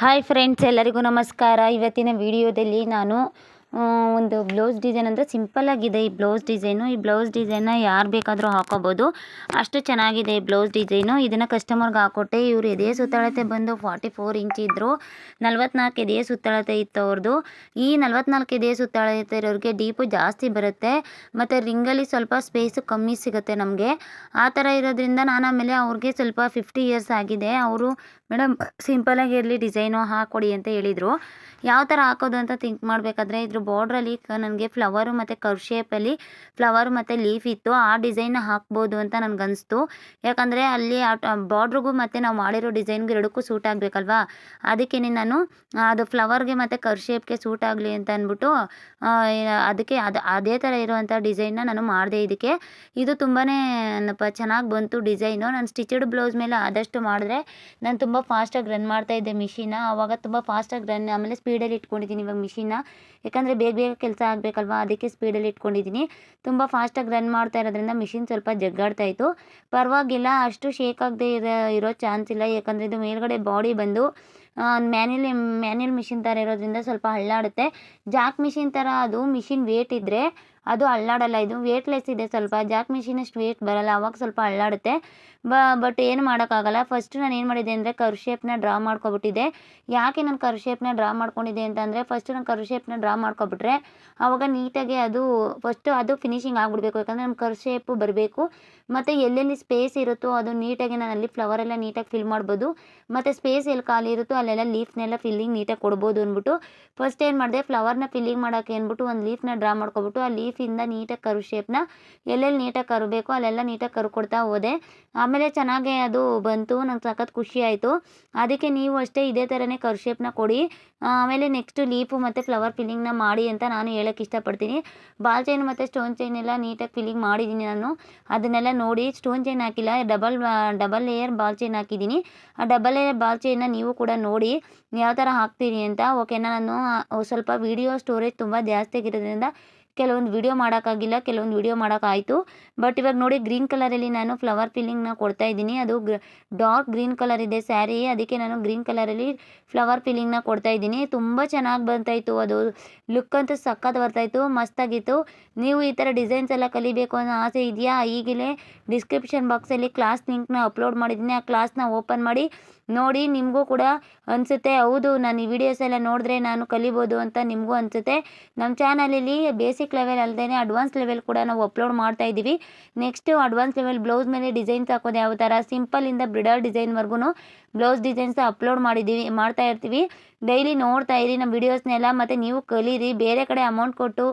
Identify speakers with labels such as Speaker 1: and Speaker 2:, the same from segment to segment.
Speaker 1: Hi friends ಎಲ್ಲರಿಗೂ ನಮಸ್ಕಾರ. ಇವತ್ತಿನ ವಿಡಿಯೋದಲ್ಲಿ ನಾನು ಒಂದು ಬ್ಲೌಸ್ ಡಿಸೈನ್ ಅಂದರೆ ಸಿಂಪಲ್ಲಾಗಿದೆ ಈ ಬ್ಲೌಸ್ ಡಿಸೈನು. ಈ ಬ್ಲೌಸ್ ಡಿಸೈನ್ನ ಯಾರು ಬೇಕಾದರೂ ಹಾಕೋಬೋದು. ಅಷ್ಟು ಚೆನ್ನಾಗಿದೆ ಈ ಬ್ಲೌಸ್ ಡಿಸೈನು. ಇದನ್ನು ಕಸ್ಟಮರ್ಗೆ ಹಾಕೊಟ್ಟೆ. ಇವರು ಎದೆ ಸುತ್ತಳತೆ ಬಂದು ಫಾರ್ಟಿ ಫೋರ್ ಇಂಚ್ ಇದ್ದರು ನಲ್ವತ್ನಾಲ್ಕು ಎದೆ ಸುತ್ತಳತೆ ಇತ್ತು ಅವ್ರದ್ದು ಈ ನಲ್ವತ್ನಾಲ್ಕು ಎದೆ ಸುತ್ತಳತೆ ಇರೋರಿಗೆ ಡೀಪು ಜಾಸ್ತಿ ಬರುತ್ತೆ. ಮತ್ತು ರಿಂಗಲ್ಲಿ ಸ್ವಲ್ಪ ಸ್ಪೇಸು ಕಮ್ಮಿ ಸಿಗುತ್ತೆ ನಮಗೆ. ಆ ಥರ ಇರೋದ್ರಿಂದ ನಾನು ಆಮೇಲೆ ಅವ್ರಿಗೆ ಸ್ವಲ್ಪ ಫಿಫ್ಟಿ ಇಯರ್ಸ್ ಆಗಿದೆ. ಅವರು, ಮೇಡಮ್ ಸಿಂಪಲಾಗಿ ಇರಲಿ, ಡಿಸೈನು ಹಾಕ್ಕೊಡಿ ಅಂತ ಹೇಳಿದರು. ಯಾವ ಥರ ಹಾಕೋದು ಅಂತ ಥಿಂಕ್ ಮಾಡಬೇಕಾದ್ರೆ ಇದ್ರ ಬಾರ್ಡ್ರಲ್ಲಿ ನನಗೆ ಫ್ಲವರು ಮತ್ತು ಕರ್ ಶೇಪಲ್ಲಿ ಫ್ಲವರ್ ಮತ್ತು ಲೀಫ್ ಇತ್ತು. ಆ ಡಿಸೈನ್ ಹಾಕ್ಬೋದು ಅಂತ ನನಗನ್ನಿಸ್ತು ಯಾಕಂದರೆ ಅಲ್ಲಿ ಆ ಬಾರ್ಡ್ರಿಗೂ ಮತ್ತು ನಾವು ಮಾಡಿರೋ ಡಿಸೈನ್ಗೆ ಎರಡಕ್ಕೂ ಸೂಟ್ ಆಗಬೇಕಲ್ವಾ? ಅದಕ್ಕೇ ನಾನು ಅದು ಫ್ಲವರ್ಗೆ ಮತ್ತು ಕರ್ ಶೇಪ್ಗೆ ಸೂಟ್ ಆಗಲಿ ಅಂತ ಅಂದ್ಬಿಟ್ಟು ಅದಕ್ಕೆ ಅದು, ಅದೇ ಥರ ಇರುವಂಥ ಡಿಸೈನ್ನ ನಾನು ಮಾಡಿದೆ ಇದಕ್ಕೆ. ಇದು ತುಂಬಾ ಚೆನ್ನಾಗಿ ಬಂತು ಡಿಸೈನು ನಾನು ಸ್ಟಿಚಡ್ ಬ್ಲೌಸ್ ಮೇಲೆ ಆದಷ್ಟು ಮಾಡಿದ್ರೆ ನಾನು ತುಂಬ ಫಾಸ್ಟಾಗಿ ರನ್ ಮಾಡ್ತಾಯಿದ್ದೆ ಮಿಷಿನ ಆವಾಗ ತುಂಬ ಫಾಸ್ಟಾಗಿ ರನ್ ಆಮೇಲೆ ಸ್ಪೀಡಲ್ಲಿ ಇಟ್ಕೊಂಡಿದ್ದೀನಿ ಇವಾಗ ಮಿಷಿನ್ನ ಯಾಕಂದರೆ ಬೇಗ ಬೇಗ ಕೆಲಸ ಆಗಬೇಕಲ್ವಾ? ಅದಕ್ಕೆ ಸ್ಪೀಡಲ್ಲಿ ಇಟ್ಕೊಂಡಿದ್ದೀನಿ. ತುಂಬ ಫಾಸ್ಟಾಗಿ ರನ್ ಮಾಡ್ತಾ ಇರೋದ್ರಿಂದ ಮಿಷಿನ್ ಸ್ವಲ್ಪ ಜಗ್ಗಾಡ್ತಾ ಇತ್ತು. ಪರವಾಗಿಲ್ಲ, ಅಷ್ಟು ಶೇಕ್ ಆಗದೆ ಇರೋ ಇರೋ ಚಾನ್ಸ್ ಇಲ್ಲ. ಯಾಕಂದರೆ ಇದು ಮೇಲ್ಗಡೆ ಬಾಡಿ ಬಂದು ಮ್ಯಾನ್ಯಲ್ ಮ್ಯಾನ್ಯಲ್ ಮಿಷಿನ್ ಥರ ಇರೋದ್ರಿಂದ ಸ್ವಲ್ಪ ಹಳ್ಳಾಡುತ್ತೆ ಜಾಕ್ ಮಿಷಿನ್ ಥರ ಅದು ಮಿಷಿನ್ ವೇಟ್ ಇದ್ದರೆ ಅದು ಅಲ್ಲಾಡಲ್ಲ, ಇದು ವೇಟ್ಲೆಸ್ ಇದೆ ಸ್ವಲ್ಪ. ಜಾಕ್ ಮಿಷಿನ್ ಅಷ್ಟು ವೇಟ್ ಬರಲ್ಲ, ಅವಾಗ ಸ್ವಲ್ಪ ಅಲ್ಲಾಡುತ್ತೆ. ಬಟ್ ಏನು ಮಾಡೋಕ್ಕಾಗಲ್ಲ. ಫಸ್ಟ್ ನಾನು ಏನು ಮಾಡಿದೆ ಅಂದರೆ ಕರ್ ಶೇಪ್ನ ಡ್ರಾ ಮಾಡ್ಕೊಬಿಟ್ಟಿದೆ ಯಾಕೆ ನಾನು ಕರ್ ಶೇಪ್ನ ಡ್ರಾ ಮಾಡ್ಕೊಂಡಿದ್ದೆ ಅಂತಂದರೆ ಫಸ್ಟ್ ನಾನು ಕರ್ ಶೇಪ್ನ ಡ್ರಾ ಮಾಡ್ಕೊಬಿಟ್ರೆ ಆವಾಗ ನೀಟಾಗಿ ಅದು ಫಸ್ಟು ಅದು ಫಿನಿಶಿಂಗ್ ಆಗಿಬಿಡ್ಬೇಕು. ಯಾಕಂದರೆ ನಮ್ಮ ಕರ್ ಶೇಪು ಬರಬೇಕು. ಮತ್ತು ಎಲ್ಲೆಲ್ಲಿ ಸ್ಪೇಸ್ ಇರುತ್ತೋ ಅದು ನೀಟಾಗಿ ನಾನು ಅಲ್ಲಿ ಫ್ಲವರ್ ಎಲ್ಲ ನೀಟಾಗಿ ಫಿಲ್ ಮಾಡ್ಬೋದು. ಮತ್ತು ಸ್ಪೇಸ್ ಎಲ್ಲಿ ಖಾಲಿ ಇರುತ್ತೋ ಅಲ್ಲೆಲ್ಲ ಲೀಫ್ನೆಲ್ಲ ಫಿಲ್ಲಿಂಗ್ ನೀಟಾಗಿ ಕೊಡ್ಬೋದು ಅಂದ್ಬಿಟ್ಟು ಫಸ್ಟ್ ಏನು ಮಾಡಿದೆ ಫ್ಲವರ್ನ ಫಿಲ್ಲಿಂಗ್ ಮಾಡೋಕ್ಕೆ ಅಂದ್ಬಿಟ್ಟು ಒಂದು ಲೀಫ್ನ ಡ್ರಾ ಮಾಡ್ಕೊಬಿಟ್ಟು, ಆ ಲೀಫಿಂದ ನೀಟಾಗಿ ಕರು ಶೇಪ್ನ ಎಲ್ಲೆಲ್ಲಿ ನೀಟಾಗಿ ಕರಬೇಕು ಅಲ್ಲೆಲ್ಲ ನೀಟಾಗಿ ಕರು ಕೊಡ್ತಾ ಹೋದೆ. ಆಮೇಲೆ ಚೆನ್ನಾಗೆ ಅದು ಬಂತು, ನಂಗೆ ಸಖತ್ ಖುಷಿ ಆಯಿತು. ಅದಕ್ಕೆ ನೀವು ಅಷ್ಟೇ ಇದೇ ಥರನೇ ಕರು ಶೇಪ್ನ ಕೊಡಿ. ಆಮೇಲೆ ನೆಕ್ಸ್ಟು ಲೀಫು ಮತ್ತು ಫ್ಲವರ್ ಫಿಲ್ಲಿಂಗ್ನ ಮಾಡಿ ಅಂತ ನಾನು ಹೇಳೋಕ್ಕೆ ಇಷ್ಟಪಡ್ತೀನಿ. ಬಾಲ್ ಚೈನ್ ಮತ್ತು ಸ್ಟೋನ್ ಚೈನ್ ಎಲ್ಲ ನೀಟಾಗಿ ಫಿಲ್ಲಿಂಗ್ ಮಾಡಿದ್ದೀನಿ ನಾನು. ಅದನ್ನೆಲ್ಲ ನೋಡಿ ಸ್ಟೋನ್ ಚೈನ್ ಹಾಕಿಲ್ಲ double double layer ball chain ಹಾಕಿದ್ದೀನಿ ಆ ಡಬಲ್ ಲೇಯರ್ ಬಾಲ್ ಚೈನ್ನ ನೀವು ಕೂಡ ನೋಡಿ ಯಾವ ಥರ ಹಾಕ್ತೀರಿ ಅಂತ. ಓಕೆನಾ ನಾನು ಸ್ವಲ್ಪ ವಿಡಿಯೋ ಸ್ಟೋರೇಜ್ ತುಂಬ ಜಾಸ್ತಿ ಆಗಿರೋದ್ರಿಂದ ಕೆಲವೊಂದು ವಿಡಿಯೋ ಮಾಡೋಕ್ಕಾಗಿಲ್ಲ, ಕೆಲವೊಂದು ವಿಡಿಯೋ ಮಾಡೋಕ್ಕಾಯಿತು ಬಟ್ ಇವಾಗ ನೋಡಿ ಗ್ರೀನ್ ಕಲರಲ್ಲಿ ನಾನು ಫ್ಲವರ್ ಫಿಲ್ಲಿಂಗ್ನ ಕೊಡ್ತಾ ಇದ್ದೀನಿ. ಅದು ಡಾರ್ಕ್ ಗ್ರೀನ್ ಕಲರ್ ಇದೆ ಸ್ಯಾರಿ. ಅದಕ್ಕೆ ನಾನು ಗ್ರೀನ್ ಕಲರಲ್ಲಿ ಫ್ಲವರ್ ಫಿಲ್ಲಿಂಗ್ನ ಕೊಡ್ತಾ ಇದ್ದೀನಿ. ತುಂಬ ಚೆನ್ನಾಗಿ ಬಂತಾಯಿತು. ಅದು ಲುಕ್ ಅಂತೂ ಸಖತ್ ಬರ್ತಾಯಿತ್ತು ಮಸ್ತಾಗಿತ್ತು. ನೀವು ಈ ಥರ ಡಿಸೈನ್ಸ್ ಎಲ್ಲ ಕಲಿಬೇಕು ಅನ್ನೋ ಆಸೆ ಇದೆಯಾ? ಈಗಲೇ ಡಿಸ್ಕ್ರಿಪ್ಷನ್ ಬಾಕ್ಸಲ್ಲಿ ಕ್ಲಾಸ್ ಲಿಂಕ್ನ ಅಪ್ಲೋಡ್ ಮಾಡಿದ್ದೀನಿ. ಆ ಕ್ಲಾಸ್ನ ಓಪನ್ ಮಾಡಿ ನೋಡಿ ನಿಮಗೂ ಕೂಡ ಅನಿಸುತ್ತೆ. ಹೌದು, ನಾನು ಈ ವಿಡಿಯೋಸ್ ಎಲ್ಲ ನೋಡಿದ್ರೆ ನಾನು ಕಲಿಬೋದು ಅಂತ ನಿಮಗೂ ಅನಿಸುತ್ತೆ. ನಮ್ಮ ಚಾನಲಲ್ಲಿ ಬೇಸಿಕ್ ಲೆವೆಲ್ ಅಲ್ಲದೆ ಅಡ್ವಾನ್ಸ್ ಲೆವೆಲ್ ಕೂಡ ನಾವು ಅಪ್ಲೋಡ್ ಮಾಡ್ತಾ ಇದ್ದೀವಿ. ನೆಕ್ಸ್ಟು ಅಡ್ವಾನ್ಸ್ ಲೆವೆಲ್ ಬ್ಲೌಸ್ ಮೇಲೆ ಡಿಸೈನ್ಸ್ ಹಾಕೋದು ಯಾವ ಥರ ಸಿಂಪಲಿಂದ ಬ್ರಿಡಲ್ ಡಿಸೈನ್ವರೆಗೂ ಬ್ಲೌಸ್ ಡಿಸೈನ್ಸ್ ಅಪ್ಲೋಡ್ ಮಾಡಿದ್ದೀವಿ, ಮಾಡ್ತಾ ಇರ್ತೀವಿ. ಡೈಲಿ ನೋಡ್ತಾ ಇರಿ ನಮ್ಮ ವಿಡಿಯೋಸ್ನೆಲ್ಲ ಮತ್ತು ನೀವು ಕಲೀರಿ, ಬೇರೆ ಕಡೆ ಅಮೌಂಟ್ ಕೊಟ್ಟು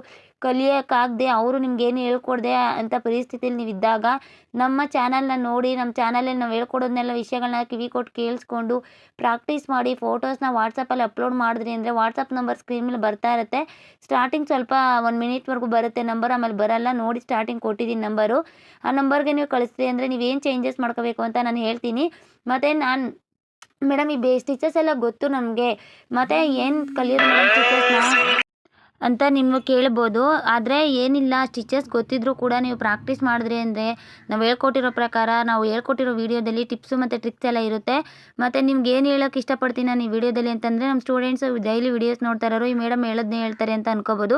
Speaker 1: ಕಲಿಯೋಕ್ಕಾಗದೆ ಅವರು ನಿಮ್ಗೇನು ಹೇಳ್ಕೊಡ್ದೆ ಅಂತ ಪರಿಸ್ಥಿತಿಲಿ ನೀವು ಇದ್ದಾಗ ನಮ್ಮ ಚಾನಲ್ನ ನೋಡಿ, ನಮ್ಮ ಚಾನಲಲ್ಲಿ ನಾವು ಹೇಳ್ಕೊಡೋದನ್ನೆಲ್ಲ ವಿಷಯಗಳನ್ನ ಕಿವಿ ಕೊಟ್ಟು ಕೇಳಿಸ್ಕೊಂಡು ಪ್ರಾಕ್ಟೀಸ್ ಮಾಡಿ ಫೋಟೋಸ್ನ ವಾಟ್ಸಪ್ಪಲ್ಲಿ ಅಪ್ಲೋಡ್ ಮಾಡಿದ್ರಿ ಅಂದರೆ ವಾಟ್ಸಪ್ ನಂಬರ್ ಸ್ಕ್ರೀನ್ ಮೇಲೆ ಬರ್ತಾ ಇರುತ್ತೆ. ಸ್ಟಾರ್ಟಿಂಗ್ ಸ್ವಲ್ಪ ಒಂದು ಮಿನಿಟ್ವರೆಗೂ ಬರುತ್ತೆ, ನಂಬರ್ ಆಮೇಲೆ ಬರಲ್ಲ. ನೋಡಿ ಸ್ಟಾರ್ಟಿಂಗ್ ಕೊಟ್ಟಿದ್ದೀನಿ ನಂಬರು. ಆ ನಂಬರ್ಗೆ ನೀವು ಕಳಿಸ್ತೀರಿ ಅಂದರೆ ನೀವೇನು ಚೇಂಜಸ್ ಮಾಡ್ಕೋಬೇಕು ಅಂತ ನಾನು ಹೇಳ್ತೀನಿ. ಮತ್ತು ನಾನು, ಮೇಡಮ್ ಈ ಬೇ, ಸ್ಟಿಚಸ್ ಎಲ್ಲ ಗೊತ್ತು ನಮಗೆ. ಮತ್ತು ಏನು ಕಲಿಯೋದು ಮೇಡಮ್ ಸ್ಟಿಚಸ್ನ? ಅಂತ ನೀವು ಕೇಳ್ಬೋದು. ಆದರೆ ಏನಿಲ್ಲ ಸ್ಟಿಚಸ್ ಗೊತ್ತಿದ್ರೂ ಕೂಡ ನೀವು ಪ್ರಾಕ್ಟೀಸ್ ಮಾಡಿದ್ರಿ ಅಂದರೆ ನಾವು ಹೇಳ್ಕೊಟ್ಟಿರೋ ಪ್ರಕಾರ ನಾವು ಹೇಳ್ಕೊಟ್ಟಿರೋ ವೀಡಿಯೋದಲ್ಲಿ ಟಿಪ್ಸು ಮತ್ತು ಟ್ರಿಕ್ಸ್ ಎಲ್ಲ ಇರುತ್ತೆ. ಮತ್ತು ನಿಮ್ಗೆ ಏನು ಹೇಳೋಕ್ಕೆ ಇಷ್ಟಪಡ್ತೀನಿ ನಾನು ಈ ವಿಡಿಯೋದಲ್ಲಿ ಅಂತಂದರೆ ನಮ್ಮ ಸ್ಟೂಡೆಂಟ್ಸ್ ಡೈಲಿ ವೀಡಿಯೋಸ್ ನೋಡ್ತಾ ಇರೋರು, ಈ ಮೇಡಮ್ ಹೇಳೋದನ್ನೇ ಹೇಳ್ತಾರೆ ಅಂತ ಅನ್ಕೋಬೋದು.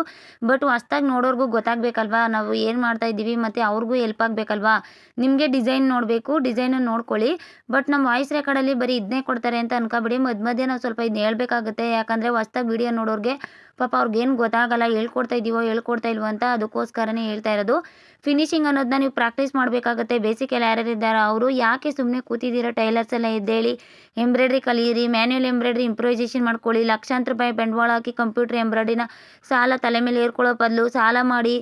Speaker 1: ಬಟ್ ಹೊಸ್ದಾಗಿ ನೋಡೋರ್ಗೂ ಗೊತ್ತಾಗಬೇಕಲ್ವಾ? ನಾವು ಏನು ಮಾಡ್ತಾ ಇದ್ದೀವಿ ಮತ್ತು ಅವ್ರಿಗೂ ಹೆಲ್ಪ್ ಆಗಬೇಕಲ್ವಾ? ನಿಮಗೆ ಡಿಸೈನ್ ನೋಡಬೇಕು ಡಿಸೈನು ನೋಡ್ಕೊಳ್ಳಿ. ಬಟ್ ನಮ್ಮ ವಾಯ್ಸ್ ರೆಕಾರ್ಡಲ್ಲಿ ಬರೀ ಇದನ್ನೇ ಕೊಡ್ತಾರೆ ಅಂತ ಅನ್ಕೋಬೇಡಿ. ಮಧ್ಯ ಮಧ್ಯೆ ನಾವು ಸ್ವಲ್ಪ ಇದನ್ನ ಹೇಳಬೇಕಾಗುತ್ತೆ. ಯಾಕಂದರೆ ಹೊಸ್ದಾಗಿ ವಿಡಿಯೋ ನೋಡೋರಿಗೆ ಪಾಪ ಅವ್ರಿಗೇನು ಗೊತ್ತಾಗಲ್ಲ ಹೇಳ್ಕೊಡ್ತಾ ಇದೀವೋ ಹೇಳ್ಕೊಡ್ತಾ ಇಲ್ವೋ ಅಂತ ಅದಕ್ಕೋಸ್ಕರನೇ ಹೇಳ್ತಾ ಇರೋದು. ಫಿನಿಶಿಂಗ್ ಅನ್ನೋದನ್ನ ನೀವು ಪ್ರಾಕ್ಟೀಸ್ ಮಾಡಬೇಕಾಗುತ್ತೆ. ಬೇಸಿಕ್ ಎಲ್ಲ ಯಾರ್ಯಾರು ಇದ್ದಾರೆ ಅವರು. ಯಾಕೆ ಸುಮ್ಮನೆ ಕೂತಿದ್ದೀರಾ ಟೈಲರ್ಸ್ ಎಲ್ಲ ಎದ್ದೇಳಿ ಎಂಬ್ರಾಯ್ಡ್ರಿ ಕಲಿಯಿರಿ ಮ್ಯಾನ್ಯಲ್ ಎಂಬ್ರಾಯ್ಡ್ರಿ ಇಂಪ್ರೂವೈಸೇಷನ್ ಮಾಡ್ಕೊಳ್ಳಿ, ಲಕ್ಷಾಂತರ ರೂಪಾಯಿ ಬಂಡವಾಳ ಹಾಕಿ ಕಂಪ್ಯೂಟರ್ ಎಂಬ್ರಾಯ್ಡ್ರಿನ ಸಾಲ ತಲೆ ಮೇಲೆ ಏರ್ಕೊಳ್ಳೋ ಬದಲು ಸಾಲ ಮಾಡಿ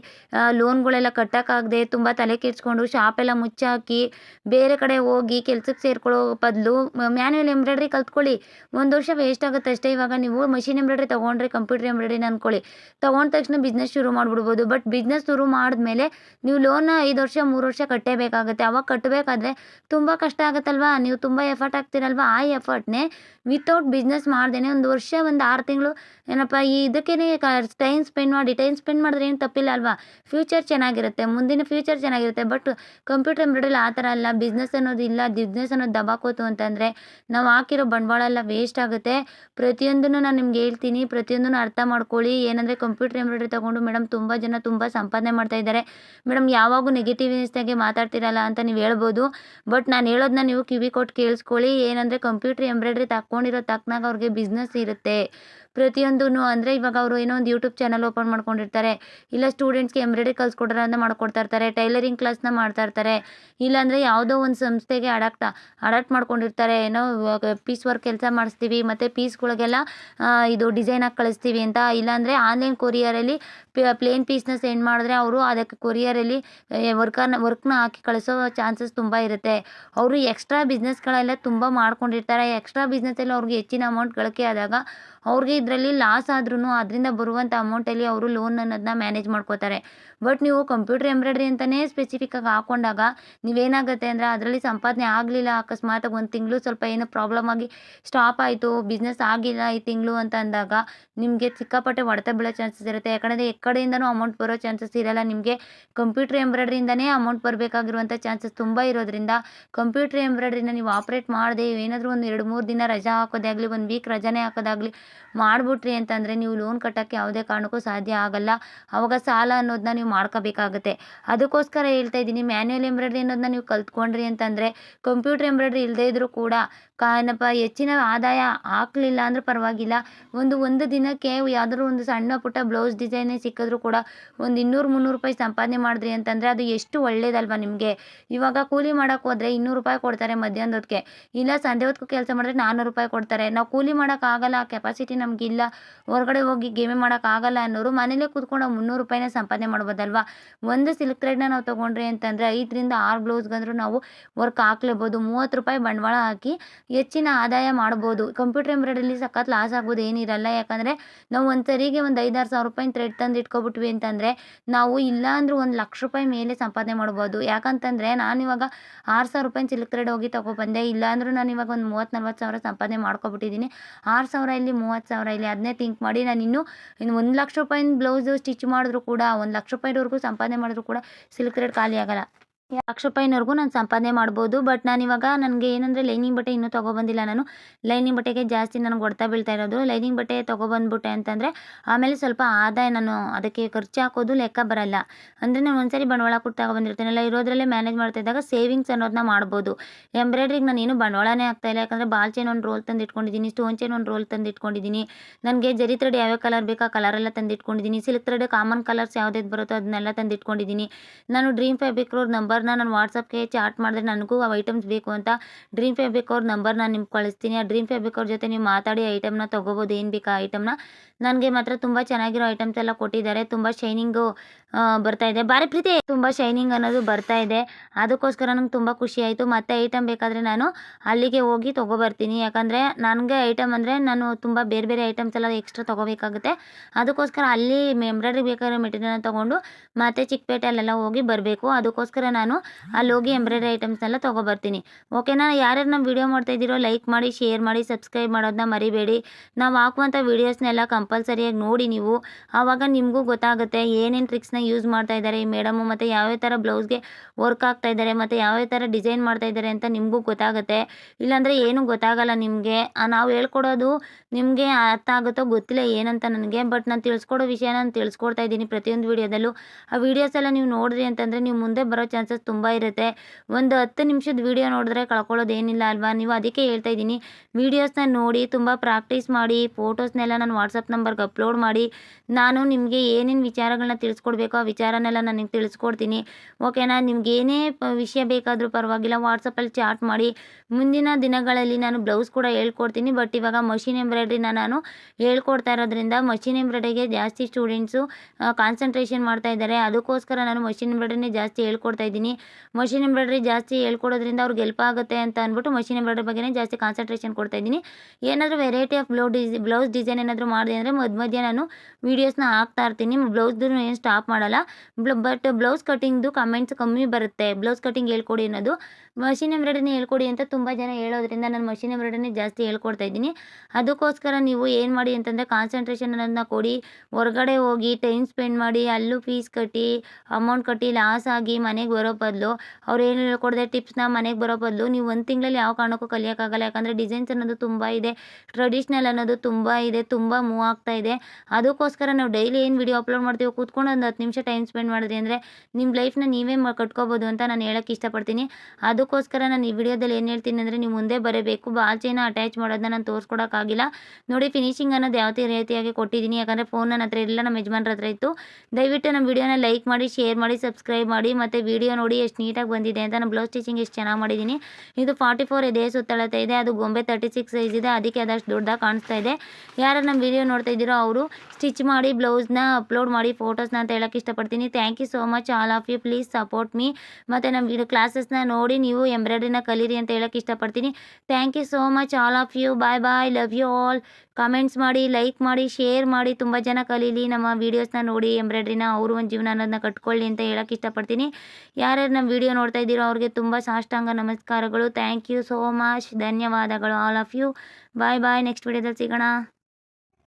Speaker 1: ಲೋನ್ಗಳೆಲ್ಲ ಕಟ್ಟೋಕ್ಕಾಗದೆ ತುಂಬ ತಲೆ ಕೆಡಿಚ್ಕೊಂಡು ಶಾಪ್ ಎಲ್ಲ ಮುಚ್ಚಾಕಿ, ಬೇರೆ ಕಡೆ ಹೋಗಿ ಕೆಲ್ಸಕ್ಕೆ ಸೇರ್ಕೊಳ್ಳೋ ಬದಲು ಮ್ಯಾನ್ಯಲ್ ಎಂಬ್ರಾಯ್ಡ್ರಿ ಕಲ್ತ್ಕೊಳ್ಳಿ. ಒಂದು ವರ್ಷ ವೇಸ್ಟ್ ಆಗುತ್ತೆ ಅಷ್ಟೇ. ಇವಾಗ ನೀವು ಮಷಿನ್ ಎಂಬ್ರಾಯ್ಡ್ರಿ ತೊಗೊಂಡ್ರೆ ಕಂಪ್ಯೂಟರ್ ಎಂಬ್ರಾಯ್ಡ್ರಿನ ಅಂದ್ಕೊಳ್ಳಿ ತೊಗೊಂಡ ತಕ್ಷಣ ಬಿಸ್ನೆಸ್ ಶುರು ಮಾಡಿಬಿಡ್ಬೋದು. ಬಟ್ ಬಿಸ್ನೆಸ್ ಶುರು ಮಾಡಿದ್ಮೇಲೆ ನೀವು ನೀವು ಲೋನ್ ಐದು ವರ್ಷ, ಮೂರು ವರ್ಷ ಕಟ್ಟೇಬೇಕಾಗುತ್ತೆ. ಅವಾಗ ಕಟ್ಟಬೇಕಾದ್ರೆ ತುಂಬ ಕಷ್ಟ ಆಗುತ್ತಲ್ವಾ? ನೀವು ತುಂಬ ಎಫರ್ಟ್ ಹಾಕ್ತೀರಲ್ವ ಆ ಎಫರ್ಟ್ನೇ ವಿತೌಟ್ ಬಿಸ್ನೆಸ್ ಮಾಡ್ದೇನೆ ಒಂದು ವರ್ಷ, ಒಂದು ಆರು ತಿಂಗಳು ಏನಪ್ಪ, ಈ ಇದಕ್ಕೇ ಟೈಮ್ ಸ್ಪೆಂಡ್ ಮಾಡಿ ಟೈಮ್ ಸ್ಪೆಂಡ್ ಮಾಡಿದ್ರೆ ಏನು ತಪ್ಪಿಲ್ಲ ಅಲ್ವಾ? ಫ್ಯೂಚರ್ ಚೆನ್ನಾಗಿರುತ್ತೆ. ಮುಂದಿನ ಫ್ಯೂಚರ್ ಚೆನ್ನಾಗಿರುತ್ತೆ. ಬಟ್ ಕಂಪ್ಯೂಟರ್ ಎಂಬ್ರಾಯ್ಡ್ರಿಲಿ ಆ ಥರ ಅಲ್ಲ. ಬಿಸ್ನೆಸ್ ಅನ್ನೋದು ಇಲ್ಲ. ಬಿಸ್ನೆಸ್ ಅನ್ನೋದು ದಬಾಕೋತು ಅಂತಂದರೆ ನಾವು ಹಾಕಿರೋ ಬಂಡವಾಳ ಎಲ್ಲ ವೇಸ್ಟ್ ಆಗುತ್ತೆ. ಪ್ರತಿಯೊಂದನ್ನು ನಾನು ನಿಮ್ಗೆ ಹೇಳ್ತೀನಿ. ಪ್ರತಿಯೊಂದನ್ನು ಅರ್ಥ ಮಾಡ್ಕೊಳ್ಳಿ. ಏನಂದರೆ ಕಂಪ್ಯೂಟರ್ ಎಂಬ್ರಾಯ್ಡ್ರಿ ತೊಗೊಂಡು ಮೇಡಮ್ ತುಂಬ ಜನ ತುಂಬ ಸಂಪಾದನೆ ಮಾಡ್ತಾ ಇದ್ದಾರೆ. ಮೇಡಮ್ ಯಾವಾಗೂ ನೆಗೆಟಿವ್ನೆಸ್ದಾಗೆ ಮಾತಾಡ್ತಿರಲ್ಲ ಅಂತ ನೀವು ಹೇಳ್ಬೋದು. ಬಟ್ ನಾನು ಹೇಳೋದನ್ನ ನೀವು ಕಿವಿ ಕೊಟ್ಟು ಕೇಳಿಸ್ಕೊಳ್ಳಿ. ಏನಂದರೆ ಕಂಪ್ಯೂಟರ್ ಎಂಬ್ರಾಯ್ಡ್ರಿ ತಕ್ಕೊಂಡಿರೋ ತಕ್ಕನಾಗ ಅವ್ರಿಗೆ ಬಿಸ್ನೆಸ್ ಇರುತ್ತೆ. ಪ್ರತಿಯೊಂದೂ ಅಂದರೆ ಇವಾಗ ಅವರು ಏನೋ ಒಂದು ಯೂಟ್ಯೂಬ್ ಚಾನಲ್ ಓಪನ್ ಮಾಡ್ಕೊಂಡಿರ್ತಾರೆ. ಇಲ್ಲ ಸ್ಟೂಡೆಂಟ್ಸ್ಗೆ ಎಂಬ್ರಾಯ್ಡ್ರಿ ಕಲ್ಸ್ಕೊಡ್ರ ಅಂತ ಮಾಡ್ಕೊಡ್ತಾ ಇರ್ತಾರೆ. ಟೈಲರಿಂಗ್ ಕ್ಲಾಸ್ನ ಮಾಡ್ತಾ ಇರ್ತಾರೆ. ಇಲ್ಲಾಂದರೆ ಯಾವುದೋ ಒಂದು ಸಂಸ್ಥೆಗೆ ಅಡಾಪ್ಟ್ ಅಡಾಪ್ಟ್ ಮಾಡ್ಕೊಂಡಿರ್ತಾರೆ. ಏನೋ ಪೀಸ್ ವರ್ಕ್ ಕೆಲಸ ಮಾಡಿಸ್ತೀವಿ, ಮತ್ತು ಪೀಸ್ಗಳಿಗೆಲ್ಲ ಇದು ಡಿಸೈನ್ ಹಾಕಿ ಕಳಿಸ್ತೀವಿ ಅಂತ. ಇಲ್ಲಾಂದರೆ ಆನ್ಲೈನ್ ಕೊರಿಯರಲ್ಲಿ ಪ್ಲೇನ್ ಪೀಸ್ನ ಸೆಂಡ್ ಮಾಡಿದ್ರೆ ಅವರು ಅದಕ್ಕೆ ಕೊರಿಯರಲ್ಲಿ ವರ್ಕರ್ನ ವರ್ಕ್ನ ಹಾಕಿ ಕಳಿಸೋ ಚಾನ್ಸಸ್ ತುಂಬ ಇರುತ್ತೆ. ಅವರು ಎಕ್ಸ್ಟ್ರಾ ಬಿಸ್ನೆಸ್ಗಳೆಲ್ಲ ತುಂಬ ಮಾಡ್ಕೊಂಡಿರ್ತಾರೆ. ಎಕ್ಸ್ಟ್ರಾ ಬಿಸ್ನೆಸ್ಸಲ್ಲಿ ಅವ್ರಿಗೆ ಹೆಚ್ಚಿನ ಅಮೌಂಟ್ ಗಳಿಕೆ ಆದಾಗ ಅವ್ರಿಗೆ ಇದರಲ್ಲಿ ಲಾಸ್ ಆದ್ರೂ ಅದರಿಂದ ಬರುವಂಥ ಅಮೌಂಟಲ್ಲಿ ಅವರು ಲೋನ್ ಅನ್ನೋದನ್ನ ಮ್ಯಾನೇಜ್ ಮಾಡ್ಕೋತಾರೆ. ಬಟ್ ನೀವು ಕಂಪ್ಯೂಟರ್ ಎಂಬ್ರಾಯ್ಡ್ರಿ ಅಂತಲೇ ಸ್ಪೆಸಿಫಿಕ್ಕಾಗಿ ಹಾಕೊಂಡಾಗ ನೀವೇನಾಗುತ್ತೆ ಅಂದರೆ ಅದರಲ್ಲಿ ಸಂಪಾದನೆ ಆಗಲಿಲ್ಲ. ಅಕಸ್ಮಾತಾಗಿ ಒಂದು ತಿಂಗಳು ಸ್ವಲ್ಪ ಏನೋ ಪ್ರಾಬ್ಲಮ್ ಆಗಿ ಸ್ಟಾಪ್ ಆಯಿತು ಬಿಸ್ನೆಸ್ ಆಗಿಲ್ಲ ಈ ತಿಂಗಳು ಅಂತ ಅಂದಾಗ ನಿಮಗೆ ಸಿಕ್ಕಾಪಟ್ಟೆ ಹೊಡೆತ ಬೀಳೋ ಚಾನ್ಸಸ್ ಇರುತ್ತೆ. ಯಾಕಂದರೆ ಎಕ್ಕಡೆಯಿಂದನೂ ಅಮೌಂಟ್ ಬರೋ ಚಾನ್ಸಸ್ ಇರಲ್ಲ. ನಿಮಗೆ ಕಂಪ್ಯೂಟರ್ ಎಂಬ್ರಾಯ್ಡ್ರಿಯಿಂದನೇ ಅಮೌಂಟ್ ಬರಬೇಕಾಗಿರುವಂಥ ಚಾನ್ಸಸ್ ತುಂಬ ಇರೋದ್ರಿಂದ ಕಂಪ್ಯೂಟರ್ ಎಂಬ್ರಾಯ್ಡ್ರಿನ ನೀವು ಆಪ್ರೇಟ್ ಮಾಡದೆ ಏನಾದರೂ ಒಂದು ಎರಡು ಮೂರು ದಿನ ರಜಾ ಹಾಕೋದೇ ಆಗಲಿ, ಒಂದು ವೀಕ್ ರಜಾನೇ ಹಾಕೋದಾಗಲಿ ಮಾಡಿಬಿಟ್ರಿ ಅಂತಂದರೆ ನೀವು ಲೋನ್ ಕಟ್ಟೋಕ್ಕೆ ಯಾವುದೇ ಕಾರಣಕ್ಕೂ ಸಾಧ್ಯ ಆಗಲ್ಲ. ಅವಾಗ ಸಾಲ ಅನ್ನೋದನ್ನ ನೀವು ಮಾಡ್ಕೋಬೇಕಾಗತ್ತೆ. ಅದಕ್ಕೋಸ್ಕರ ಹೇಳ್ತಾ ಇದ್ದೀನಿ ಮ್ಯಾನ್ಯಲ್ ಎಂಬ್ರಾಯ್ಡ್ರಿ ಅನ್ನೋದನ್ನ ನೀವು ಕಲ್ತ್ಕೊಂಡ್ರಿ ಅಂತಂದರೆ ಕಂಪ್ಯೂಟರ್ ಎಂಬ್ರಾಯ್ಡ್ರಿ ಇಲ್ಲದೇ ಇದ್ದರೂ ಕೂಡ ಏನಪ್ಪ ಹೆಚ್ಚಿನ ಆದಾಯ ಹಾಕ್ಲಿಲ್ಲ ಅಂದ್ರೆ ಪರವಾಗಿಲ್ಲ. ಒಂದು ಒಂದು ದಿನಕ್ಕೆ ಯಾವ್ದಾದ್ರು ಒಂದು ಸಣ್ಣ ಪುಟ್ಟ ಬ್ಲೌಸ್ ಡಿಸೈನೇ ಸಿಕ್ಕಿದ್ರು ಕೂಡ ಒಂದು ಇನ್ನೂರು, ಮುನ್ನೂರು ರೂಪಾಯಿ ಸಂಪಾದನೆ ಮಾಡಿದ್ರಿ ಅಂತಂದರೆ ಅದು ಎಷ್ಟು ಒಳ್ಳೇದಲ್ವಾ ನಿಮಗೆ? ಇವಾಗ ಕೂಲಿ ಮಾಡೋಕೆ ಹೋದರೆ ಇನ್ನೂರು ರೂಪಾಯಿ ಕೊಡ್ತಾರೆ ಮಧ್ಯಾಹ್ನದ ಹೊತ್ತಿಗೆ ಇಲ್ಲ, ಸಂಜೆ ಹೊತ್ತಿಗೆ ಕೆಲಸ ಮಾಡಿದ್ರೆ ನಾನ್ನೂರು ರೂಪಾಯಿ ಕೊಡ್ತಾರೆ. ನಾವು ಕೂಲಿ ಮಾಡೋಕ್ಕಾಗಲ್ಲ ಆ ಕೆಪಾಸಿಟಿ ನಮಗಿಲ್ಲ ಹೊರಗಡೆ ಹೋಗಿ ಗೇಮೆ ಮಾಡೋಕ್ಕಾಗಲ್ಲ ಅನ್ನೋರು ಮನೇಲೇ ಕೂತ್ಕೊಂಡು ಮುನ್ನೂರು ರೂಪಾಯಿನ ಸಂಪಾದನೆ ಮಾಡ್ಬೋದಲ್ವಾ? ಒಂದು ಸಿಲ್ಕ್ ಥ್ರೆಡ್ನ ನಾವು ತೊಗೊಂಡ್ರಿ ಅಂತಂದರೆ ಐದರಿಂದ ಆರು ಬ್ಲೌಸ್ಗಂದ್ರೂ ನಾವು ವರ್ಕ್ ಹಾಕ್ಲೇಬೋದು. ಮೂವತ್ತು ರೂಪಾಯಿ ಬಂಡವಾಳ ಹಾಕಿ ಹೆಚ್ಚಿನ ಆದಾಯ ಮಾಡ್ಬೋದು. ಕಂಪ್ಯೂಟರ್ ಎಂಬ್ರಾಯ್ಡ್ರಿಲಿ ಸಖತ್ ಲಾಸ್ ಆಗೋದು ಏನಿರಲ್ಲ. ಯಾಕಂದರೆ ನಾವು ಒಂದು ಸರಿಗೆ ಒಂದು ಐದಾರು ಸಾವಿರ ರೂಪಾಯಿ ಥ್ರೆಡ್ ತಂದು ಇಟ್ಕೊಬಿಟ್ವಿ ಅಂತಂದರೆ ನಾವು ಇಲ್ಲ ಒಂದು ಲಕ್ಷ ರೂಪಾಯಿ ಮೇಲೆ ಸಂಪಾದನೆ ಮಾಡ್ಬೋದು. ಯಾಕಂತಂದರೆ ನಾನಿವಾಗ ಆರು ಸಾವಿರ ರೂಪಾಯಿ ಸಿಲ್ಕ್ ಥ್ರೆಡ್ ಹೋಗಿ ತೊಗೊಬಂದೆ. ಇಲ್ಲ ಅಂದರೂ ನಾನು ಇವಾಗ ಒಂದು ಮೂವತ್ತು, ನಲ್ವತ್ತು ಸಾವಿರ ಸಂಪಾದನೆ ಮಾಡ್ಕೊಬಿಟ್ಟಿದ್ದೀನಿ ಆರು ಸಾವಿರ ಇಲ್ಲಿ, ಮೂವತ್ತು ಸಾವಿರ ಇಲ್ಲಿ ಅದನ್ನೇ ಥಿಂಕ್ ಮಾಡಿ ನಾನು ಇನ್ನೂ ಇನ್ನು ಒಂದು ಲಕ್ಷ ರೂಪಾಯಿನ ಬ್ಲೌಸು ಸ್ಟಿಚ್ ಮಾಡಿದ್ರು ಕೂಡ, ಒಂದು ಲಕ್ಷ ರೂಪಾಯಿವರೆಗೂ ಸಂಪಾದನೆ ಮಾಡಿದ್ರು ಕೂಡ ಸಿಲ್ಕ್ ಥ್ರೆಡ್ ಖಾಲಿ ಆಗಲ್ಲ. ಲಕ್ಷ ರೂಪಾಯಿನವರೆಗೂ ನಾನು ಸಂಪಾದನೆ ಮಾಡ್ಬೋದು. ಬಟ್ ನಾನು ಇವಾಗ ನನಗೆ ಏನಂದರೆ ಲೈನಿಂಗ್ ಬಟ್ಟೆ ಇನ್ನೂ ತೊಗೊಬಂದಿಲ್ಲ ನಾನು. ಲೈನಿಂಗ್ ಬಟ್ಟೆಗೆ ಜಾಸ್ತಿ ನನಗೆ ಹೊಡ್ತಾ ಬೀಳ್ತಾ ಇರೋದು. ಲೈನಿಂಗ್ ಬಟ್ಟೆ ತೊಗೊಬಂದ್ಬಿಟ್ಟೆ ಅಂತಂದರೆ ಆಮೇಲೆ ಸ್ವಲ್ಪ ಆದಾಯ ನಾನು ಅದಕ್ಕೆ ಖರ್ಚು ಹಾಕೋದು ಲೆಕ್ಕ ಬರಲ್ಲ. ಅಂದರೆ ನಾನು ಒಂದ್ಸರಿ ಬಂಡವಾಳ ಕೊಟ್ಟು ತಗೊಬಂದಿರ್ತೀನಲ್ಲ, ಇರೋದ್ರಲ್ಲೇ ಮ್ಯಾನೇಜ್ ಮಾಡ್ತಾ ಇದ್ದಾಗ ಸೇವಿಂಗ್ಸ್ ಅನ್ನೋದನ್ನ ಮಾಡ್ಬೋದು. ಎಂಬ್ರಾಯ್ಡ್ರಿಗೆ ನಾನು ಏನು ಬಂಡವಾಳನೇ ಇಲ್ಲ. ಯಾಕಂದರೆ ಬಾಲ್ ಚೈನ್ ಒಂದು ರೋಲ್ ತಂದು ಇಟ್ಕೊಂಡಿದ್ದೀನಿ ಸ್ಟೋನ್ ಚೈನ್ ಒಂದು ರೋಲ್ ತಂದು ಇಟ್ಕೊಂಡಿದ್ದೀನಿ ನನಗೆ ಜರಿ ಥ್ರೆಡ್ ಯಾವ್ಯಾವ ಕಲರ್ ಬೇಕಾ ಕಲರ್ ಕಲರೆಲ್ಲ ತಂದು ಇಟ್ಕೊಂಡಿದ್ದೀನಿ ಸಿಲ್ಕ್ ಥ್ರೆಡ್ ಕಾಮನ್ ಕಲರ್ಸ್ ಯಾವ್ದು ಬರುತ್ತೋ ಅದನ್ನೆಲ್ಲ ತಂದು ಇಟ್ಕೊಂಡಿದ್ದೀನಿ ನಾನು ಡ್ರೀಮ್ ಫ್ಯಾಬ್ರಿಕ್ ಅವ್ರ ನಂಬರ್ನ ನಾನು ವಾಟ್ಸಪ್ಗೆ ಚಾಟ್ ಮಾಡಿದ್ರೆ ನನಗೂ ಆ ಐಟಮ್ಸ್ ಬೇಕು ಅಂತ. ಡ್ರೀಮ್ ಫ್ಯಾಬ್ರಿಕ್ ಅವ್ರ ನಂಬರ್ ನಾನು ನಿಮ್ಗೆ ಕಳಿಸ್ತೀನಿ. ಆ ಡ್ರೀಮ್ ಫ್ಯಾಬ್ರಿಕ್ ಅವ್ರ ಜೊತೆ ನೀವು ಮಾತಾಡಿ ಐಟಮ್ನ ತೊಗೋಬೋದು. ಏನು ಬೇಕು ಆ ಐಟಮ್ನ ನನಗೆ ಮಾತ್ರ ತುಂಬ ಚೆನ್ನಾಗಿರೋ ಐಟಮ್ಸ್ ಎಲ್ಲ ಕೊಟ್ಟಿದ್ದಾರೆ. ತುಂಬ ಶೈನಿಂಗು ಬರ್ತಾ ಇದೆ. ಬಾರಿ ಪ್ರೀತಿ ತುಂಬ ಶೈನಿಂಗ್ ಅನ್ನೋದು ಬರ್ತಾ ಇದೆ. ಅದಕ್ಕೋಸ್ಕರ ನಂಗೆ ತುಂಬ ಖುಷಿ ಆಯಿತು. ಮತ್ತೆ ಐಟಮ್ ಬೇಕಾದರೆ ನಾನು ಅಲ್ಲಿಗೆ ಹೋಗಿ ತೊಗೊಬರ್ತೀನಿ. ಯಾಕಂದರೆ ನನಗೆ ಐಟಮ್ ಅಂದರೆ ನಾನು ತುಂಬ ಬೇರೆ ಬೇರೆ ಐಟಮ್ಸ್ ಎಲ್ಲ ಎಕ್ಸ್ಟ್ರಾ ತೊಗೋಬೇಕಾಗುತ್ತೆ. ಅದಕ್ಕೋಸ್ಕರ ಅಲ್ಲಿ ಎಂಬ್ರಾಯ್ಡ್ರಿ ಬೇಕಾದ್ರೆ ಮೆಟೀರಿಯಲ್ನ ತೊಗೊಂಡು ಮತ್ತೆ ಚಿಕ್ಕಪೇಟೆ ಅಲ್ಲೆಲ್ಲ ಹೋಗಿ ಬರಬೇಕು. ಅದಕ್ಕೋಸ್ಕರ ನಾನು ಅಲ್ಲಿ ಹೋಗಿ ಎಂಬ್ರಾಯ್ಡ್ರಿ ಐಟಮ್ಸ್ನೆಲ್ಲ ತೊಗೊಬರ್ತೀನಿ. ಓಕೆನಾ ಯಾರ್ಯಾರು ನಮ್ಮ ವೀಡಿಯೋ ಮಾಡ್ತಾ ಇದ್ದೀರೋ ಲೈಕ್ ಮಾಡಿ ಶೇರ್ ಮಾಡಿ ಸಬ್ಸ್ಕ್ರೈಬ್ ಮಾಡೋದನ್ನ ಮರಿಬೇಡಿ. ನಾವು ಹಾಕುವಂಥ ವೀಡಿಯೋಸ್ನೆಲ್ಲ ಕಂಪಲ್ಸರಿಯಾಗಿ ನೋಡಿ ನೀವು. ಆವಾಗ ನಿಮಗೂ ಗೊತ್ತಾಗುತ್ತೆ ಏನೇನು ಟ್ರಿಕ್ಸ್ನ ಯೂಸ್ ಮಾಡ್ತಾ ಇದ್ದಾರೆ. ಈ ಮೇಡಮು ಮತ್ತು ಯಾವ್ಯಾವ ಥರ ಬ್ಲೌಸ್ಗೆ ವರ್ಕ್ ಆಗ್ತಾ ಇದ್ದಾರೆ, ಮತ್ತು ಯಾವ್ಯಾವ ಥರ ಡಿಸೈನ್ ಮಾಡ್ತಾ ಇದ್ದಾರೆ ಅಂತ ನಿಮಗೂ ಗೊತ್ತಾಗುತ್ತೆ. ಇಲ್ಲಾಂದರೆ ಏನೂ ಗೊತ್ತಾಗಲ್ಲ ನಿಮಗೆ. ನಾವು ಹೇಳ್ಕೊಡೋದು ನಿಮಗೆ ಅರ್ಥ ಆಗುತ್ತೋ ಗೊತ್ತಿಲ್ಲ ಏನಂತ ನನಗೆ ಬಟ್ ನಾನು ತಿಳಿಸ್ಕೊಡೋ ವಿಷಯ ನಾನು ತಿಳಿಸ್ಕೊಡ್ತಾ ಇದ್ದೀನಿ ಪ್ರತಿಯೊಂದು ವೀಡಿಯೋದಲ್ಲೂ ಆ ವೀಡಿಯೋಸ್ ಎಲ್ಲ ನೀವು ನೋಡಿದ್ರಿ ಅಂತಂದರೆ ನೀವು ಮುಂದೆ ಬರೋ ಚಾನ್ಸಸ್ ತುಂಬ ಇರುತ್ತೆ. ಒಂದು ಹತ್ತು ನಿಮಿಷದ ವೀಡಿಯೋ ನೋಡಿದ್ರೆ ಕಳ್ಕೊಳ್ಳೋದು ಏನಿಲ್ಲ ಅಲ್ವಾ? ನೀವು ಅದಕ್ಕೆ ಹೇಳ್ತಾ ಇದ್ದೀನಿ. ವಿಡಿಯೋಸ್ನ ನೋಡಿ ತುಂಬ ಪ್ರಾಕ್ಟೀಸ್ ಮಾಡಿ ಫೋಟೋಸ್ನೆಲ್ಲ ನಾನು ವಾಟ್ಸಪ್ ನಂಬರ್ಗೆ ಅಪ್ಲೋಡ್ ಮಾಡಿ, ನಾನು ನಿಮಗೆ ಏನೇನು ವಿಚಾರಗಳನ್ನ ತಿಳಿಸ್ಕೊಡ್ಬೇಕೋ ಆ ವಿಚಾರನೆಲ್ಲ ನನಗೆ ತಿಳಿಸ್ಕೊಡ್ತೀನಿ. ಓಕೆನಾ? ನಿಮ್ಗೆ ಏನೇ ವಿಷಯ ಬೇಕಾದರೂ ಪರವಾಗಿಲ್ಲ. ವಾಟ್ಸಪ್ಪಲ್ಲಿ ಚಾಟ್ ಮಾಡಿ. ಮುಂದಿನ ದಿನಗಳಲ್ಲಿ ನಾನು ಬ್ಲೌಸ್ ಕೂಡ ಹೇಳ್ಕೊಡ್ತೀನಿ. ಬಟ್ ಇವಾಗ ಮಷಿನ್ ಎಂಬ್ರಾಯ್ಡ್ರಿನ ನಾನು ಹೇಳ್ಕೊಡ್ತಾ ಇರೋದ್ರಿಂದ ಮಷಿನ್ ಎಂಬ್ರಾಯ್ಡ್ರಿಗೆ ಜಾಸ್ತಿ ಸ್ಟೂಡೆಂಟ್ಸು ಕಾನ್ಸಂಟ್ರೇಷನ್ ಮಾಡ್ತಾ ಇದ್ದಾರೆ. ಅದಕ್ಕೋಸ್ಕರ ನಾನು ಮಷಿನ್ ಎಂಬ್ರಾಯ್ಡ್ರಿನೇ ಜಾಸ್ತಿ ಹೇಳ್ಕೊಡ್ತಾ ಇದ್ದೀನಿ. ಮಷಿನ್ ಎಂಬ್ರಾಯ್ಡ್ರಿ ಜಾಸ್ತಿ ಹೇಳ್ಕೊಡೋದ್ರಿಂದ ಅವ್ರಿಗೆ ಹೆಲ್ಪ್ ಆಗುತ್ತೆ ಅಂತ ಅಂದ್ಬಿಟ್ಟು ಮಷಿನ್ ಎಂಬ್ರಾಯ್ಡ್ರಿ ಬಗ್ಗೆನೇ ಜಾಸ್ತಿ ಕಾನ್ಸಂಟ್ರೇಷನ್ ಕೊಡ್ತಾ ಇದ್ದೀನಿ. ಏನಾದರೂ ವೆರೈಟಿ ಆಫ್ ಬ್ಲೌ ಡಿಸ್, ಬ್ಲೌಸ್ ಡಿಸೈನ್ ಏನಾದರೂ ಮಾಡಿದೆ ಅಂದರೆ ಮಧ್ಯ ಮಧ್ಯ ನಾನು ವೀಡಿಯೋಸ್ನ ಹಾಕ್ತಾ ಇರ್ತೀನಿ. ಬ್ಲೌಸ್ದು ಏನು ಸ್ಟಾಪ್ ಮಾಡಲ್ಲ. ಬಟ್ ಬ್ಲೌಸ್ ಕಟ್ಟಿಂಗ್ದು ಕಮೆಂಟ್ಸ್ ಕಮ್ಮಿ ಬರುತ್ತೆ. ಬ್ಲೌಸ್ ಕಟ್ಟಿಂಗ್ ಹೇಳ್ಕೊಡಿ ಅನ್ನೋದು. ಮಷಿನ್ ಎಂಬ್ರಾಯ್ಡ್ರಿನೇ ಹೇಳ್ಕೊಡಿ ಅಂತ ತುಂಬ ಜನ ಹೇಳೋದ್ರಿಂದ ನಾನು ಮಷಿನ್ ಎಂಬ್ರಾಯ್ಡ್ರಿನೇ ಜಾಸ್ತಿ ಹೇಳ್ಕೊಡ್ತಾ ಇದ್ದೀನಿ. ಅದಕ್ಕೋಸ್ಕರ ನೀವು ಏನು ಮಾಡಿ ಅಂತಂದರೆ ಕಾನ್ಸಂಟ್ರೇಷನ್ ಅನ್ನೋದನ್ನ ಕೊಡಿ. ಹೊರಗಡೆ ಹೋಗಿ ಟೈಮ್ ಸ್ಪೆಂಡ್ ಮಾಡಿ, ಅಲ್ಲೂ ಫೀಸ್ ಕಟ್ಟಿ ಅಮೌಂಟ್ ಕಟ್ಟಿ ಲಾಸ್ ಆಗಿ ಮನೆಗೆ ಬರೋ ಬದಲು, ಅವ್ರು ಏನು ಹೇಳ್ಕೊಡ್ದೆ ಟಿಪ್ಸ್ನ ಮನೆಗೆ ಬರೋ ಬದಲು ನೀವು ಒಂದು ತಿಂಗಳಲ್ಲಿ ಯಾವ ಕಾರಣಕ್ಕೂ ಕಲಿಯೋಕ್ಕಾಗಲ್ಲ. ಯಾಕಂದರೆ ಡಿಸೈನ್ಸ್ ಅನ್ನೋದು ತುಂಬ ಇದೆ. ಟ್ರೆಡಿಷ್ನಲ್ ಅನ್ನೋದು ತುಂಬ ಇದೆ, ತುಂಬ ಮೂವ್ ಆಗ್ತಾ ಇದೆ. ಅದಕ್ಕೋಸ್ಕರ ನಾವು ಡೈಲಿ ಏನು ವಿಡಿಯೋ ಅಪ್ಲೋಡ್ ಮಾಡ್ತೀವಿ ಕೂತ್ಕೊಂಡು ಒಂದು ಹತ್ತು ನಿಮಿಷ ಟೈಮ್ ಸ್ಪೆಂಡ್ ಮಾಡಿದ್ರಿ ಅಂದರೆ ನಿಮ್ಮ ಲೈಫ್ನ ನೀವೇ ಕಟ್ಕೋಬೋದು ಅಂತ ನಾನು ಹೇಳೋಕ್ಕೆ ಇಷ್ಟಪಡ್ತೀನಿ. ಅದಕ್ಕೋಸ್ಕರ ನಾನು ಈ ವಿಡಿಯೋದಲ್ಲಿ ಏನು ಹೇಳ್ತೀನಿ ಅಂದರೆ ನೀವು ಮುಂದೆ ಬರಬೇಕು. ಬಾಲ್ಚೆನ ಅಟ್ಯಾಚ್ ಮಾಡೋದನ್ನ ನಾನು ತೋರಿಸ್ಕೊಡೋಕ್ಕಾಗಿಲ್ಲ ನೋಡಿ ಫಿನಿಶಿಂಗ್ ಅನ್ನೋದು ಯಾವ ರೀತಿಯಾಗಿ ಕೊಟ್ಟಿದ್ದೀನಿ. ಯಾಕಂದರೆ ಫೋನ್ ನನ್ನ ಹತ್ರ ಇಲ್ಲ ನಮ್ಮ ಯಜಮಾನ್ರ ಹತ್ರ ಇತ್ತು. ದಯವಿಟ್ಟು ನಮ್ಮ ವಿಡಿಯೋನ ಲೈಕ್ ಮಾಡಿ ಶೇರ್ ಮಾಡಿ ಸಬ್ಸ್ಕ್ರೈಬ್ ಮಾಡಿ, ಮತ್ತು ವಿಡಿಯೋ ನೋಡಿ ಎಷ್ಟು ನೀಟಾಗಿ ಬಂದಿದೆ ಅಂತ ನಾನು ಬ್ಲೌಸ್ ಸ್ಟಿಚಿಂಗ್ ಎಷ್ಟು ಚೆನ್ನಾಗಿ ಮಾಡಿದ್ದೀನಿ ಇದು ಫಾರ್ಟಿ ಫೋರ್ ಇದೆ ಸುತ್ತಳತೆ ಇದೆ, ಅದು ಗೊಂಬೆ ತರ್ಟಿ ಸಿಕ್ಸ್ ಸೈಜ್ ಇದೆ, ಅದಕ್ಕೆ ಅದಷ್ಟು ದೊಡ್ಡದಾಗಿ ಕಾಣಿಸ್ತಾ ಇದೆ. ಯಾರು ನಮ್ಮ ವಿಡಿಯೋ ನೋಡ್ತಾ ಇದ್ದೀರೋ ಅವರು ಸ್ಟಿಚ್ ಮಾಡಿ ಬ್ಲೌಸ್ನ ಅಪ್ಲೋಡ್ ಮಾಡಿ ಫೋಟೋಸ್ನ ಅಂತ ಹೇಳೋಕ್ಕೆ ಇಷ್ಟಪಡ್ತೀನಿ. Thank you so much all of you please support me ಮತ್ತು ನಮ್ಮ ವಿಡಿಯೋ ಕ್ಲಾಸಸ್ನ ನೋಡಿ ನೀವು ಎಂಬ್ರಾಯ್ಡ್ರಿನ ಕಲೀರಿ ಅಂತ ಹೇಳೋಕ್ಕೆ ಇಷ್ಟಪಡ್ತೀನಿ. Thank you so much all of you bye bye love you all comments ಮಾಡಿ ಲೈಕ್ ಮಾಡಿ ಶೇರ್ ಮಾಡಿ. ತುಂಬ ಜನ ಕಲೀಲಿ ನಮ್ಮ ವೀಡಿಯೋಸ್ನ ನೋಡಿ ಎಂಬ್ರಾಯ್ಡ್ರಿನ ಅವರು ಒಂದು ಜೀವನ ಅನ್ನೋದನ್ನ ಕಟ್ಕೊಳ್ಳಿ ಅಂತ ಹೇಳೋಕ್ಕೆ ಇಷ್ಟಪಡ್ತೀನಿ. ಯಾರ್ಯಾರು ನಮ್ಮ ವೀಡಿಯೋ ನೋಡ್ತಾ ಇದ್ದೀರೋ ಅವ್ರಿಗೆ ತುಂಬ ಸಾಷ್ಟಾಂಗ ನಮಸ್ಕಾರಗಳು. ಥ್ಯಾಂಕ್ ಯು ಸೋ ಮಚ್ ಧನ್ಯವಾದಗಳು all of you bye bye next ವಿಡಿಯೋದಲ್ಲಿ ಸಿಗೋಣ.